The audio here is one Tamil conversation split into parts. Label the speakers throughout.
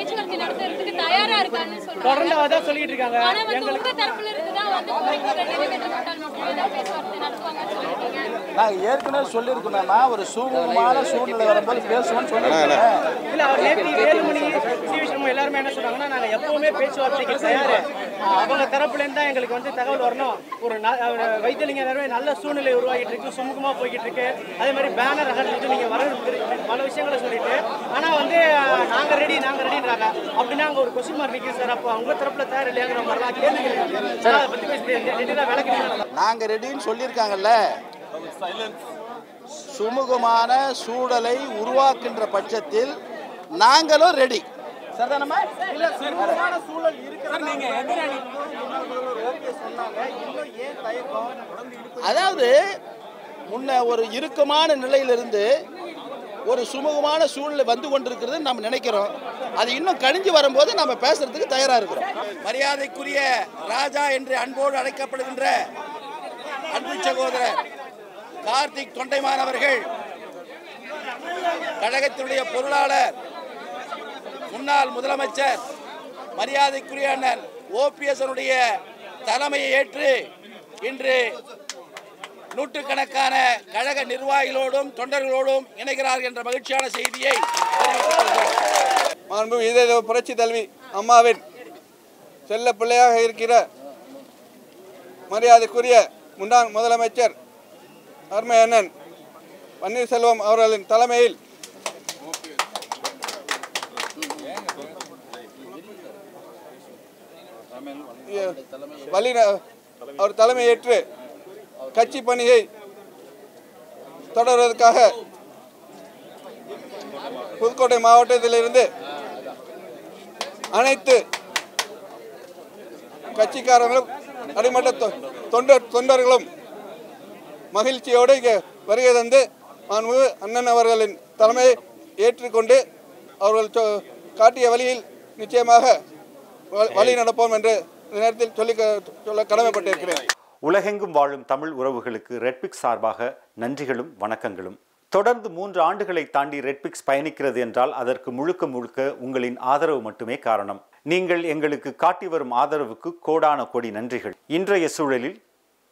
Speaker 1: பேச்சுவார்த்தை நடத்துறதுக்கு தயாரா
Speaker 2: தொடர்ந்து அதான் சொல்லிட்டு இருக்காங்க.
Speaker 1: ஆனா வந்து உங்க தரப்புல இருந்து தான் வந்து கோரிக்கைகள் நிறைவேற்றப்பட்டால் மட்டுமே தான் பேச்சுவார்த்தை நடத்துவாங்கன்னு
Speaker 3: நாங்கள் ஏற்கனவே சொல்லியிருக்கோம்னா ஒரு சுமூகமான சூழ்நிலை வரும்போது பேசுவோம்னு சொல்லியிருக்கேன்
Speaker 2: இல்ல அவர் நேற்று வேலுமணி சி விஷ்ணு எல்லாருமே என்ன சொன்னாங்கன்னா நாங்க எப்பவுமே பேச்சுவார்த்தைக்கு தயாரு அவங்க தரப்புல இருந்து தான் எங்களுக்கு வந்து தகவல் வரணும் ஒரு வைத்தியலிங்க நல்ல சூழ்நிலை உருவாகிட்டு இருக்கு சுமூகமா போய்கிட்டு இருக்கு அதே மாதிரி பேனர் அகற்றிட்டு நீங்க வர பல விஷயங்களை சொல்லிட்டு ஆனா வந்து அஹ், நாங்க ரெடி நாங்க ரெடின்றாங்க அப்படின்னா அங்க ஒரு கொஸ்டின் மார்க் நிற்கும் சார் அப்போ உங்க தரப்புல தயார் இல்லையாங்கிற மாதிரிலாம். சார் அதை பத்தி பேசி விளக்குறீங்க
Speaker 3: நாங்கள் ரெடின்னு சொல்லியிருக்காங்கல்ல சுமூகமான சூழலை உருவாக்குகின்ற பட்சத்தில் நாங்களும் ரெடி சரிதானம்மா? இல்ல சுமூகமான சூழல் அதாவது முன்ன ஒரு இறுக்கமான நிலையிலிருந்து ஒரு சுமூகமான சூழ்நிலை வந்து கொண்டிருக்கிறது நம்ம நினைக்கிறோம். அது இன்னும் கணிஞ்சு வரும்போது நம்ம பேசுறதுக்கு தயாரா இருக்கிறோம். மரியாதைக்குரிய ராஜா என்று அன்போடு அழைக்கப்படுகின்ற அன்பு சகோதரர் கார்த்திக் தொண்டைமான் அவர்கள் கழகத்தினுடைய பொருளாளர் முன்னாள் முதலமைச்சர் மரியாதைக்குரிய அண்ணன் ஓபிஎஸ் தலைமையை ஏற்று இன்று நூற்றுக்கணக்கான கழக நிர்வாகிகளோடும் தொண்டர்களோடும் இணைகிறார்கள் என்ற மகிழ்ச்சியான செய்தியை
Speaker 4: இதய புரட்சி தலைவி அம்மாவின் செல்ல பிள்ளையாக இருக்கிற மரியாதைக்குரிய முன்னாள் முதலமைச்சர் அருமை அண்ணன் பன்னீர்செல்வம் அவர்களின் தலைமையில். வழி அவர் தலைமையேற்று கட்சி பணியை தொடர்வதற்காக புதுக்கோட்டை மாவட்டத்திலிருந்து அனைத்து கட்சிக்காரர்களும் அடிமட்ட தொ- தொண்டர் தொண்டர்களும் மகிழ்ச்சியோடு இங்கே வருகை தந்து மாண்புமிகு அண்ணன் அவர்களின் தலைமையை ஏற்றுக்கொண்டு அவர்கள் காட்டிய வழியில் நிச்சயமாக வழி நடப்போம் என்று இந்த நேரத்தில் சொல்லி சொல்ல கடமைப்பட்டிருக்கிறேன்.
Speaker 5: உலகெங்கும் வாழும் தமிழ் உறவுகளுக்கு ரெட்பிக்ஸ் சார்பாக நன்றிகளும் வணக்கங்களும். தொடர்ந்து மூன்று ஆண்டுகளை தாண்டி ரெட்பிக்ஸ் பயணிக்கிறது என்றால் அதற்கு முழுக்க முழுக்க உங்களின் ஆதரவு மட்டுமே காரணம். நீங்கள் எங்களுக்கு காட்டி வரும் ஆதரவுக்கு கோடான கோடி நன்றிகள். இன்றைய சூழலில்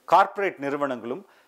Speaker 5: கார்ப்பரேட் நிறுவனங்களும்